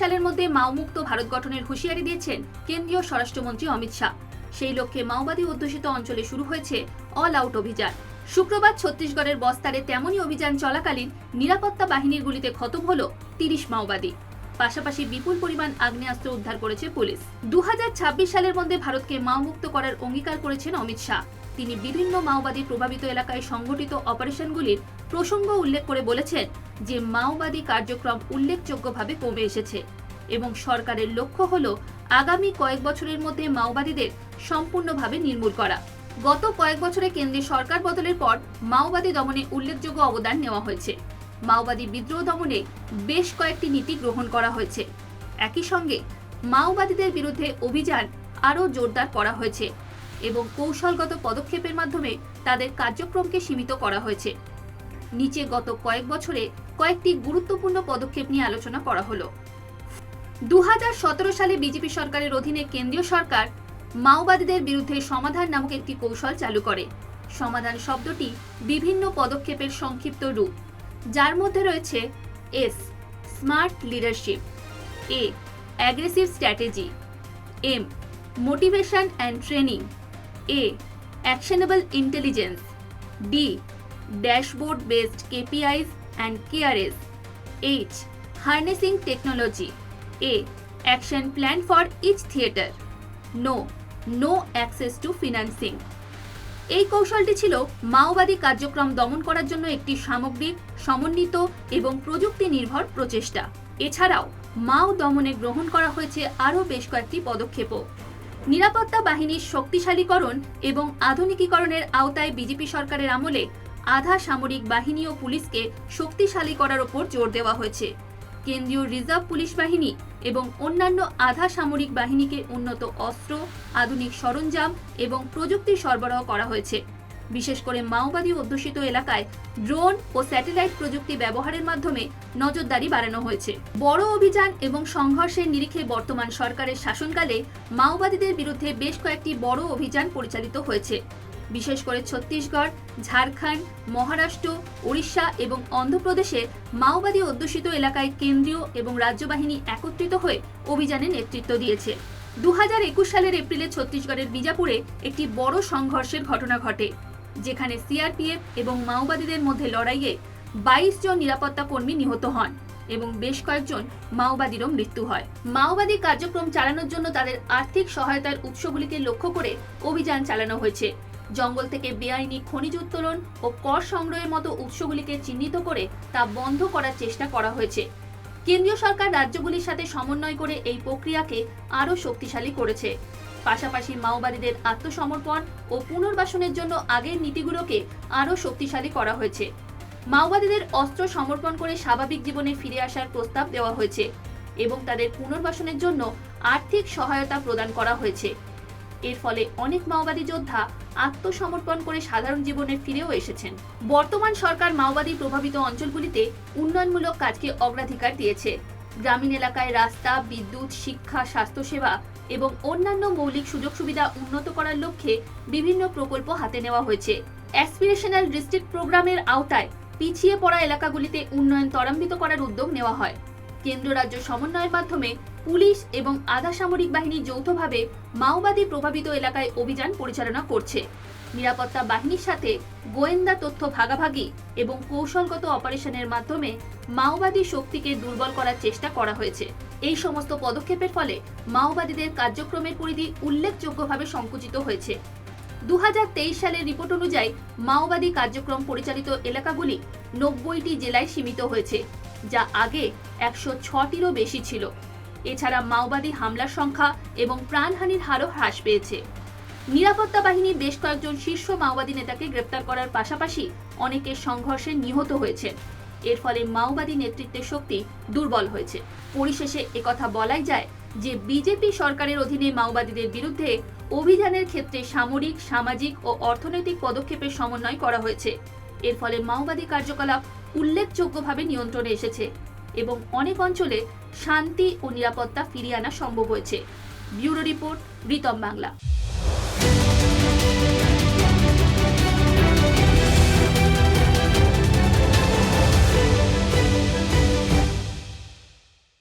সালের মধ্যে মাওমুক্ত ভারত গঠনের হুঁশিয়ারি দিয়েছেন কেন্দ্রীয় স্বরাষ্ট্রমন্ত্রী অমিত শাহ। সেই লক্ষ্যে মাওবাদী অধ্যুষিত অঞ্চলে শুরু হয়েছে অল আউট অভিযান। শুক্রবার ছত্তিশগড়ের বস্তারে তেমনই অভিযান চলাকালীন নিরাপত্তা বাহিনীর গুলিতে খতম হল তিরিশ মাওবাদী। পাশাপাশি বিপুল পরিমাণ আগ্নেয়াস্ত্র উদ্ধার করেছে পুলিশ। দুহাজার ছাব্বিশ সালের মধ্যে ভারতকে মাওমুক্ত করার অঙ্গীকার করেছেন অমিত শাহ। তিনি বিভিন্ন মাওবাদী প্রভাবিত এলাকায় সংগঠিত অপারেশনগুলির প্রসঙ্গ উল্লেখ করে বলেছেন যে, মাওবাদী কার্যক্রম উল্লেখযোগ্যভাবে কমে এসেছে এবং সরকারের লক্ষ্য হল আগামী কয়েক বছরের মধ্যে মাওবাদীদের সম্পূর্ণভাবে নির্মূল করা। গত কয়েক বছরে কেন্দ্রীয় সরকার বদলের পর মাওবাদী দমনে উল্লেখযোগ্য অবদান নেওয়া হয়েছে। মাওবাদী বিদ্রোহ দমনে বেশ কয়েকটি নীতি গ্রহণ করা হয়েছে। একই সঙ্গে মাওবাদীদের বিরুদ্ধে অভিযান আরও জোরদার করা হয়েছে এবং কৌশলগত পদক্ষেপের মাধ্যমে তাদের কার্যক্রমকে সীমিত করা হয়েছে। নিচে গত কয়েক বছরে কয়েকটি গুরুত্বপূর্ণ পদক্ষেপ নিয়ে আলোচনা করা হলো। দু হাজার সতেরো সালে বিজেপি সরকারের অধীনে কেন্দ্রীয় সরকার মাওবাদীদের বিরুদ্ধে সমাধান নামক একটি কৌশল চালু করে। সমাধান শব্দটি বিভিন্ন পদক্ষেপের সংক্ষিপ্ত রূপ। যার মধ্যে রয়েছে S, smart leadership, A, aggressive strategy, M, motivation and training, A, actionable intelligence D dashboard based KPIs and KRAs, H, harnessing technology, A, action plan for each theatre, no no access to financing. এই কৌশলটি ছিল মাওবাদী কার্যক্রম দমন করার জন্য একটি সামগ্রিক সমন্বিত এবং প্রযুক্তি নির্ভর প্রচেষ্টা। এছাড়াও, মাও দমনে গ্রহণ করা হয়েছে আরও বেশ কয়েকটি পদক্ষেপও। নিরাপত্তা বাহিনীর শক্তিশালীকরণ এবং আধুনিকীকরণের আওতায় বিজেপি সরকারের আমলে আধা সামরিক বাহিনী ও পুলিশকে শক্তিশালী করার ওপর জোর দেওয়া হয়েছে। কেন্দ্রীয় রিজার্ভ পুলিশ বাহিনী এবং অন্যান্য আধা সামরিক বাহিনীকে উন্নত অস্ত্র, আধুনিক সরঞ্জাম এবং প্রযুক্তি সরবরাহ করা হয়েছে। বিশেষ করে মাওবাদী অধ্যুষিত এলাকায় ড্রোন ও স্যাটেলাইট প্রযুক্তি ব্যবহারের মাধ্যমে নজরদারি বাড়ানো হয়েছে। বড় অভিযান এবং সংঘর্ষের নিরিখে বর্তমান সরকারের শাসনকালে মাওবাদীদের বিরুদ্ধে বেশ কয়েকটি বড় অভিযান পরিচালিত হয়েছে। বিশেষ করে ছত্তিশগড়, ঝাড়খণ্ড, মহারাষ্ট্র, ওড়িশা এবং অন্ধ্রপ্রদেশে মাওবাদী অধ্যুষিত এলাকায় কেন্দ্রীয় এবং রাজ্য বাহিনী একত্রিত হয়ে অভিযানে নেতৃত্ব দিয়েছে। দু হাজার একুশ সালের এপ্রিলে ছত্তিশগড়ের বিজাপুরে একটি বড় সংঘর্ষের ঘটনা ঘটে, যেখানে সিআরপিএফ এবং মাওবাদীদের মধ্যে লড়াইয়ে বাইশ জন নিরাপত্তা কর্মী নিহত হন এবং বেশ কয়েকজন মাওবাদীরও মৃত্যু হয়। মাওবাদী কার্যক্রম চালানোর জন্য তাদের আর্থিক সহায়তার উৎসগুলিকে লক্ষ্য করে অভিযান চালানো হয়েছে। জঙ্গল থেকে বেআইনি খনিজ উত্তোলন ও কর সংগ্রহের মতো উৎসগুলিকে চিহ্নিত করে তা বন্ধ করার চেষ্টা করা হয়েছে। কেন্দ্রীয় সরকার রাজ্যগুলির সাথে সমন্বয় করে এই প্রক্রিয়াকে আরও শক্তিশালী করেছে। পাশাপাশি মাওবাদীদের আত্মসমর্পণ ও পুনর্বাসনের জন্য আগের নীতিগুলোকে আরও শক্তিশালী করা হয়েছে। মাওবাদীদের অস্ত্র সমর্পণ করে স্বাভাবিক জীবনে ফিরে আসার প্রস্তাব দেওয়া হয়েছে এবং তাদের পুনর্বাসনের জন্য আর্থিক সহায়তা প্রদান করা হয়েছে। এর ফলে অনেক মাওবাদী যোদ্ধা আত্মসমর্পণ করে সাধারণ জীবনে ফিরেও এসেছেন। বর্তমান সরকার মাওবাদী প্রভাবিত অঞ্চলগুলিতে উন্নয়নমূলক কাজকে অগ্রাধিকার দিয়েছে। গ্রামীণ এলাকায় রাস্তা, বিদ্যুৎ, শিক্ষা, স্বাস্থ্যসেবা এবং অন্যান্য মৌলিক সুযোগ সুবিধা উন্নত করার লক্ষ্যে বিভিন্ন প্রকল্প হাতে নেওয়া হয়েছে। অ্যাসপিরেশনাল ডিস্ট্রিক্ট প্রোগ্রামের আওতায় পিছিয়ে পড়া এলাকাগুলিতে উন্নয়ন ত্বরান্বিত করার উদ্যোগ নেওয়া হয়। কেন্দ্র রাজ্য সমন্বয়ের মাধ্যমে পুলিশ এবং আধা সামরিক বাহিনী যৌথভাবে মাওবাদী প্রভাবিত এলাকায় অভিযান পরিচালনা করছে। নিরাপত্তা বাহিনীর সাথে গোয়েন্দা তথ্য ভাগাভাগি এবং কৌশলগত অপারেশনের মাধ্যমে মাওবাদী শক্তিকে দুর্বল করার চেষ্টা করা হয়েছে। এই সমস্ত পদক্ষেপের ফলে মাওবাদীদের কার্যক্রমের পরিধি উল্লেখযোগ্যভাবে সংকুচিত হয়েছে। দু হাজার তেইশ সালের রিপোর্ট অনুযায়ী মাওবাদী কার্যক্রম পরিচালিত এলাকাগুলি নব্বইটি জেলায় সীমিত হয়েছে। যা আগে একশো ছটিরও বেশি ছিল। এছাড়া মাওবাদী হামলার সংখ্যা এবং প্রাণহানির হারও হ্রাস পেয়েছে। নিরাপত্তা বাহিনীর বেশ কয়েকজন শীর্ষ মাওবাদী নেতাকে গ্রেপ্তার করার পাশাপাশি অনেকে সংঘর্ষে নিহত হয়েছেন। এর ফলে মাওবাদী নেতৃত্বের শক্তি দুর্বল হয়েছে। পরিশেষে একথা বলাই যায় যে বিজেপি সরকারের অধীনে মাওবাদীদের বিরুদ্ধে অভিযানের ক্ষেত্রে সামরিক, সামাজিক ও অর্থনৈতিক পদক্ষেপের সমন্বয় করা হয়েছে। এর ফলে মাওবাদী কার্যকলাপ উল্লেখযোগ্যভাবে নিয়ন্ত্রণে এসেছে এবং অনেক অঞ্চলে শান্তি ও নিরাপত্তা ফিরিয়ে আনা সম্ভব হয়েছে। Bureau report, Ritam Bangla.